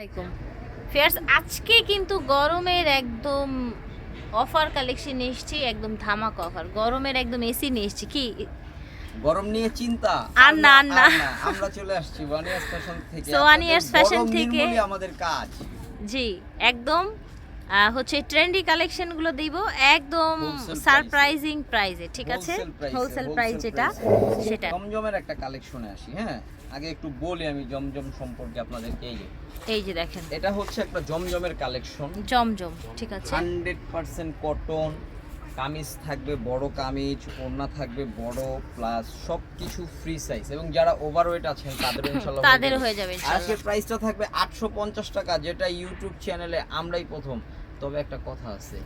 আলাইকুম। ফেয়ার্স আজকে কিন্তু গরমের একদম অফার কালেকশন এসেছি একদম ধামাক অফার গরমের একদম এসি নিয়ে এসেছি কি? গরম নিয়ে চিন্তা? আর না, আর না। আমরা চলে আসছি ওয়ান ইয়ার্স ফ্যাশন থেকে। One Years আপনাদের থেকে- আমাদের কাজ। জি একদম হচ্ছে ট্রেন্ডি কালেকশনগুলো দিব একদম সারপ্রাইজিং প্রাইসে ঠিক আছে? হোলসেল প্রাইস যেটা সেটা। জমজমের একটা কালেকশনে আসি হ্যাঁ? আগে একটু বলি আমি জমজম সম্পর্কে আপনাদেরকে এই যে। এই যে দেখেন। এটা হচ্ছে একটা জমজমের কালেকশন জমজম ঠিক আছে? হান্ড্রেড পার্সেন্ট কটন কামিজ থাকবে বড় কামিজ ওড়না থাকবে বড় প্লাস সব কিছু ফ্রি সাইজ এবং যারা ওভারওয়েট আছেন তাদের ইনশাআল্লাহ তাদের হয়ে যাবে। আজকের প্রাইসটা থাকবে আটশো পঞ্চাশ টাকা যেটা ইউটিউব চ্যানেলে আমরাই প্রথম। তবে একটা কথা আছে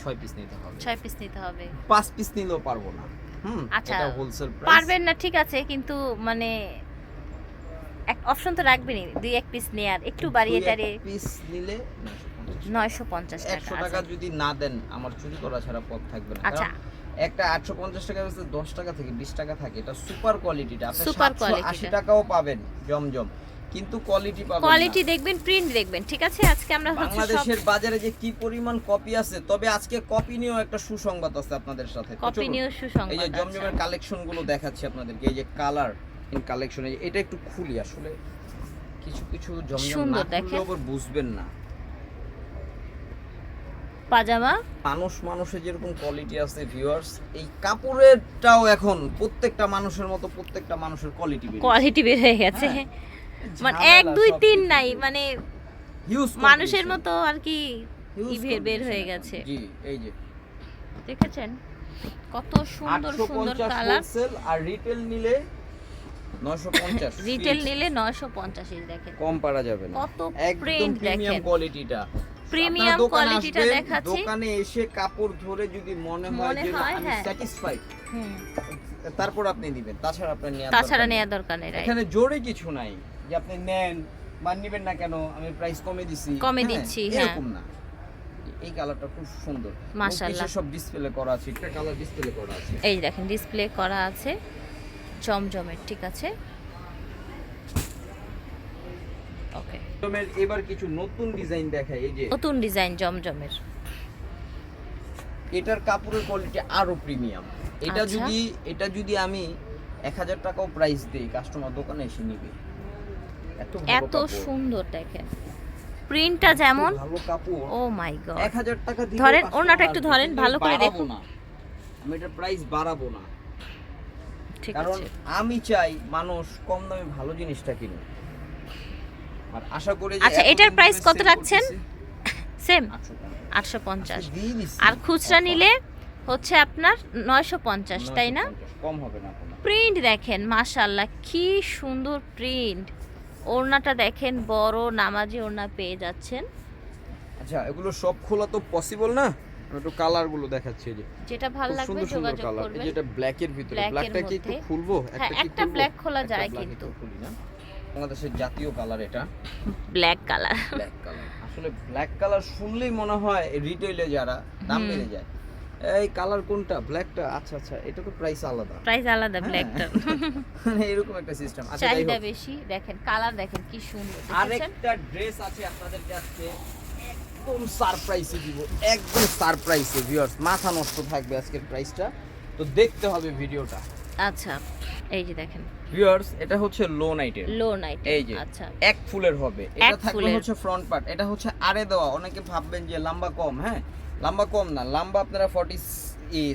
ছয় পিস নিতে হবে। ছয় পিস নিতে হবে। পাঁচ পিস নিলেও পারব না। হুম আচ্ছা, এটা হোলসেল প্রাইস পারবেন না ঠিক আছে কিন্তু মানে এক অপশন তো রাখবেনই দুই এক পিস নেয়ার। একটু বাড়িয়ে টাড়িয়ে পিস নিলে নয়শো পঞ্চাশ একশো টাকা টাকা আচ্ছা। যদি না দেন আমার চুরি করা ছাড়া পথ থাকবে না। আচ্ছা। একটা আটশো পঞ্চাশ টাকা বেচতে দশ টাকা থেকে বিশ টাকা থাকে এটা সুপার কোয়ালিটিটা আপনি Super সুপার quality আশি টা। টাকাও পাবেন জমজম। কিন্তু কোয়ালিটি পাবেন কোয়ালিটি দেখবেন প্রিন্ট দেখবেন ঠিক আছে? আজকে আমরা বাংলাদেশের বাজারে যে কি পরিমাণ কপি আছে তবে আজকে কপি নিয়েও একটা সুসংবাদ আছে আপনাদের সাথে। কপি চলুন। নিউজ এই যে। জমজমের কালেকশনগুলো দেখাচ্ছি আপনাদেরকে এই যে কালার ইন কালেকশন এটা একটু খুলি আসলে কিছু কিছু জমজম না। বুঝবেন না। পাজামা? মানুষ মানুষের যেরকম কোয়ালিটি আছে ভিউয়ার্স এই কাপড়েরটাও এখন প্রত্যেকটা মানুষের মতো প্রত্যেকটা মানুষের কোয়ালিটি কোয়ালিটি বের হয়ে গেছে। হ্যাঁ, মানে এক দুই তিন নাই মানে মানুষের মতো আর কি ই বের- হয়ে গেছে। জি এই যে। দেখেছেন? কত সুন্দর সুন্দর কালার আর রিটেল নিলে 950 রিটেল নিলে নয়শো পঞ্চাশ দেখেন। কম পারা যাবে না। কত প্রিমিয়াম দেখেন। কোয়ালিটিটা প্রিমিয়াম কোয়ালিটিটা দেখাচ্ছি। দোকানে এসে কাপড় ধরে যদি মনে হয় মনে যে হয়, আমি হ্যাঁ। স্যাটিসফাইড হুম। তারপর আপনি দিবেন। তাছাড়া আপনি নেওয়ার তাছাড়া নেই। দরকার নেই এখানে জোরে কিছু নাই। যে আপনি নেন মান নিবেন না কেন আমি প্রাইস কমে দিছি। কমে হ্যাঁ, দিচ্ছি, হ্যাঁ। এরকম না। এই কালারটা খুব সুন্দর। মাশাআল্লাহ। সব ডিসপ্লে করা আছে একটা কালার ডিসপ্লে করা আছে। এই দেখেন ডিসপ্লে করা আছে জমজমের ঠিক আছে? ওকে জমের এবার কিছু নতুন ডিজাইন দেখায় এই যে। নতুন ডিজাইন জমজমের। এটার কাপড়ের কোয়ালিটি আরও প্রিমিয়াম এটা আচ্ছা। যদি এটা যদি আমি এক হাজার টাকাও প্রাইস দিই কাস্টমার দোকানে এসে নিবে। এত। সুন্দর দেখেন। প্রিন্টটা যেমন ও মাই গড এক হাজার টাকা দিলেও ধরেন, ওড়নাটা একটু ধরেন, ভালো করে দেখুন। আমি এটা প্রাইস বাড়াবো না। ঠিক কারণ আমি চাই মানুষ কম দামে ভালো জিনিসটা কিনুক। আর আশা করি যে আচ্ছা, এটার প্রাইস কত রাখছেন? সেম 800 টাকা। আটশো পঞ্চাশ। আজকে দিয়ে দিছি। আর খুচরা নিলে হচ্ছে আপনার নয়শো পঞ্চাশ তাই না? কম হবে না প্রিন্ট দেখেন মাশাল্লাহ কি সুন্দর প্রিন্ট ওড়নাটা দেখেন বড় নামাজি ওড়না পেয়ে যাচ্ছেন। আচ্ছা এগুলো সব খোলা তো পসিবল না? একটু কালারগুলো দেখাচ্ছি যে। যেটা ভালো লাগবে যোগাযোগ করবেন। যেটা ব্ল্যাক এর ভিতরে। ব্ল্যাকটা কি একটু খুলবো? হ্যাঁ, কি একটা ব্ল্যাক খোলা যায় কিন্তু। খুলি না। বাংলাদেশের জাতীয় কালার এটা। ব্ল্যাক কালার ব্ল্যাক কালার আসলে ব্ল্যাক কালার শুনলেই মনে হয় রিটেইলে যারা দাম। বেড়ে যায়। এই কালার কোনটা? ব্ল্যাকটা? আচ্ছা আচ্ছা এটা তো প্রাইস আলাদা। প্রাইস আলাদা হ্যাঁ। ব্ল্যাকটা। মানে এরকম একটা সিস্টেম আচ্ছা চাহিদা বেশি দেখেন কালার দেখেন কি সুন্দর আরেকটা ড্রেস আছে আপনাদের কাছে একদম সারপ্রাইজে দিব। একদম সারপ্রাইজে ভিউয়ার্স মাথা নষ্ট থাকবে আজকের প্রাইসটা তো দেখতে হবে ভিডিওটা আচ্ছা এই যে দেখেন। ভিউয়ার্স এটা হচ্ছে লো নাইটের লো নাইট এই যে। আচ্ছা। এক ফুলের হবে। এটা থাকবে হচ্ছে ফ্রন্ট পার্ট এটা হচ্ছে আরে দেওয়া। অনেকে ভাববেন যে লম্বা কম হ্যাঁ? লম্বা কম না লম্বা আপনারা ফর্টি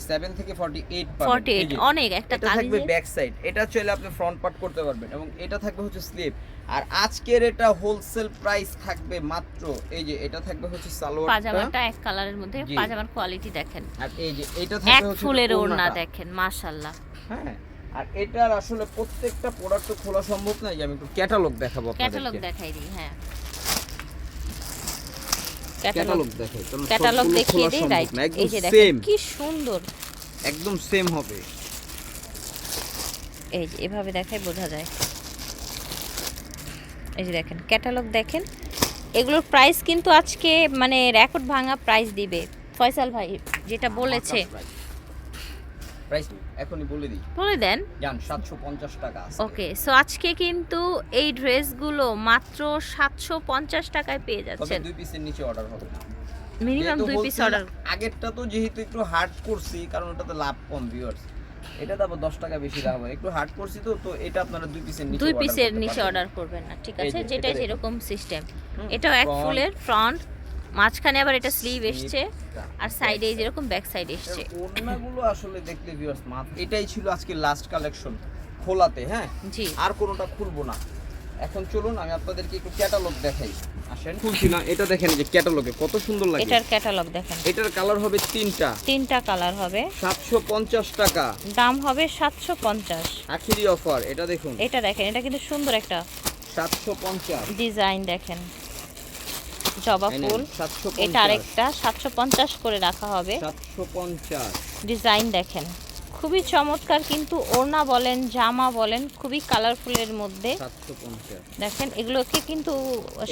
সেভেন থেকে ফর্টি এইট ফর্টি অনেক একটা এটা থাকবে ব্যাক সাইড এটা চাইলে আপনি ফ্রন্ট পার্ট করতে পারবেন এবং এটা থাকবে হচ্ছে স্লিপ আর আজকের এটা হোলসেল প্রাইস থাকবে মাত্র এই যে এটা থাকবে হচ্ছে সালোয়ারটা। পাজামাটা এক কালারের মধ্যে পাজামার কোয়ালিটি দেখেন। আর এই যে এটা থাকবে হচ্ছে ফুলের ওড়না। দেখেন মাশাল্লাহ হ্যাঁ আর এটার আসলে প্রত্যেকটা প্রোডাক্ট খোলা সম্ভব নয় আমি একটু ক্যাটালগ দেখাবো ক্যাটালগ দেখাই দিই হ্যাঁ। ক্যাটালগ দেখাই ক্যাটালগ দেখিয়ে দিই রাইট এই যে দেখেন কি সুন্দর। একদম সেম হবে। এই যে এভাবে দেখাই বোঝা যায়। এই যে দেখেন ক্যাটালগ দেখেন। এগুলোর প্রাইস কিন্তু আজকে মানে রেকর্ড ভাঙা প্রাইস দিবে। ফয়সাল ভাই যেটা বলেছে। প্রাইস এখনই বলে দিই। বলে দেন। জান সাতশো পঞ্চাশ টাকা আছে। ওকে সো আজকে কিন্তু এই ড্রেসগুলো মাত্র সাতশো পঞ্চাশ টাকায় পেয়ে যাচ্ছেন। দুই পিসের নিচে অর্ডার হবে না। মিনিমাম দুই পিস অর্ডার আগেরটা তো যেহেতু একটু হার্ড করছি কারণ ওটাতে লাভ কম ভিউয়ার্স এটা তো আবার দশ টাকা বেশি হয় একটু হার্ড করছি তো তো এটা আপনারা দুই পিসের নিচে দুই পিসের নিচে অর্ডার করবেন না ঠিক আছে? যেটা যেরকম সিস্টেম এটাও এক ফুলের ফ্রন্ট মাঝখানে আবার এটা স্লিভ এসছে আর সাইডে যেরকম ব্যাক সাইড এসছে। ওড়নাগুলো আসলে দেখলে ভিউয়ার্স মাত এটাই ছিল আজকে লাস্ট কালেকশন খোলাতে হ্যাঁ? জি। আর কোনোটা খুলবো না। এখন চলুন আমি আপনাদেরকে একটু ক্যাটালগ দেখাই। আসেন। খুলছি না এটা দেখেন যে ক্যাটালগে কত সুন্দর লাগে এটার ক্যাটালগ দেখেন। এটার কালার হবে তিনটা। তিনটা কালার হবে। সাতশো পঞ্চাশ টাকা। দাম হবে সাতশো পঞ্চাশ। আখিরি অফার এটা দেখুন। এটা দেখেন এটা কিন্তু সুন্দর একটা সাতশো পঞ্চাশ। ডিজাইন দেখেন। জবা ফুল। এটা আরেকটা সাতশো পঞ্চাশ করে রাখা হবে। ডিজাইন দেখেন খুবই চমৎকার কিন্তু ওড়না বলেন জামা বলেন খুবই কালারফুলের মধ্যে। দেখেন এগুলোকে কিন্তু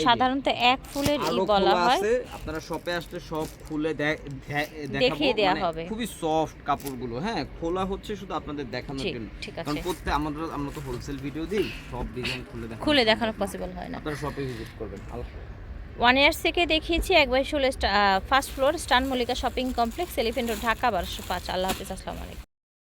সাধারণত এক ফুলের ই বলা হয়। আপনারা শপে আসলে সব খুলে দেখিয়ে দেয়া মানে হবে। খুবই সফট কাপড়গুলো হ্যাঁ খোলা হচ্ছে শুধু আপনাদের দেখানোর জন্য। ঠিক কারণ আছে। প্রত্যেক আমরা আমরা তো হোলসেল ভিডিও দিই সব ডিজাইন খুলে দেখানো খুলে দেখানো পসিবল হয় না। আপনারা শপে ভিজিট করবেন আল্লাহ ওয়ান ইয়ার্স থেকে দেখিয়েছি এক by first floor stun Mallika shopping complex elephant Dhaka, বারোশো পাঁচ। আল্লাহ হাফিজ, আসসালামু আলাইকুম।